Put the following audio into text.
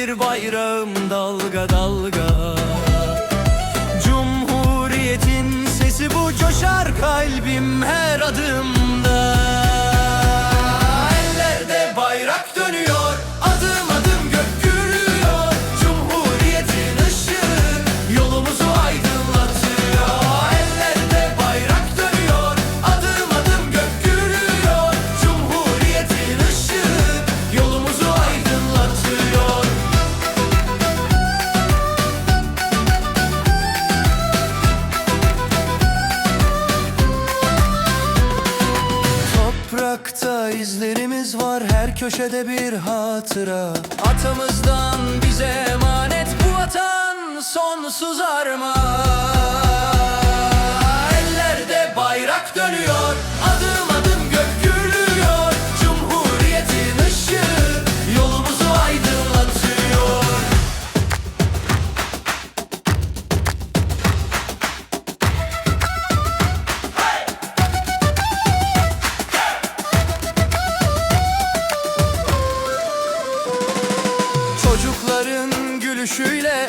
Gelir bayrağım dalga dalga. Cumhuriyetin sesi bu coşar kalbim her adım. Toprakta izlerimiz var her köşede bir hatıra. Atamızdan bize emanet bu vatan sonsuz arma Ellerde bayrak dönüyor gülüşüyle